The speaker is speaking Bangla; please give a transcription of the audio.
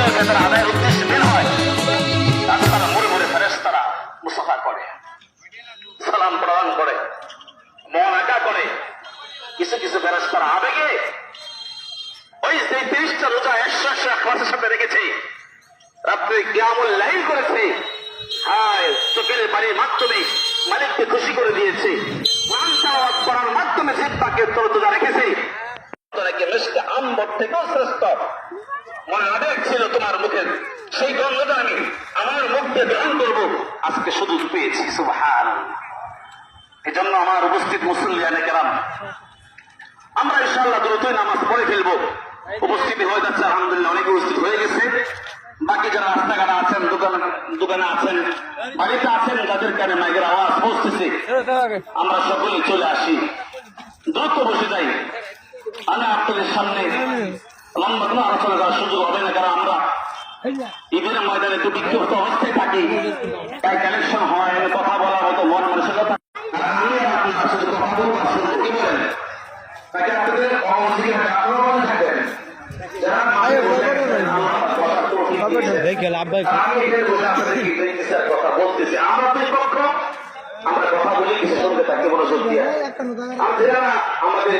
প্রয়োজনীয় বেতন আদায়ের উদ্দেশ্যে বের হয় তাকে তারা মরে মরে ফেরেস তারা মুসাফা করে সালাম প্রদান করে মন আঁকা করে কিছু কিছু ফেরেস তারা আবেগে ওই সেই তিরিশটা রোজা একশো একশো এক মাসের সাথে রেখেছে রাত্রে গ্রামুল লাইন করেছে হায় চোখের বাড়ির মাধ্যমে মালিককে খুশি করে দিয়েছে করার মাধ্যমে জিব্বাকে তরতজা রেখেছে রেখে মিষ্টি আম্বর থেকেও শ্রেষ্ঠ আবেগ ছিল তোমার মুখের সেই গন্ধটা আমি আমার মুখ গ্রহণ করব। আজকে সুযোগ পেয়েছি এই জন্য আমার উপস্থিত মুসল্লিয়ানে কেরাম, আমরা ইনশাআল্লাহ দ্রুতই নামাজ পড়ে ফেলব। উপস্থিতি হয়ে যাচ্ছে, আলহামদুলিল্লাহ, অনেকে উপস্থিত হয়ে গেছে। বাকি যারা রাস্তাঘাটে আছেন, দোকান, দোকানে আছেন, বাড়িতে আছেন যাদের কানে মাইকের আওয়াজ পৌঁছতেছে আমরা সকলে চলে আসি। দ্রুত বসে যাই। আমি আপনাদের সামনে লম্বা কোনো আলোচনা করার সুযোগ হবে না কারণ আমরা ঈদের ময়দানে তো বিক্ষিপ্ত অবস্থায় থাকি। তাই কালেকশন হয় কথা বলার মতো মন মানসিকতা। কথা তাকে আপনাদের আমার পক্ষ আমরা বলি কিছু শুনতে মনোযোগ দিয়ে। আমাদের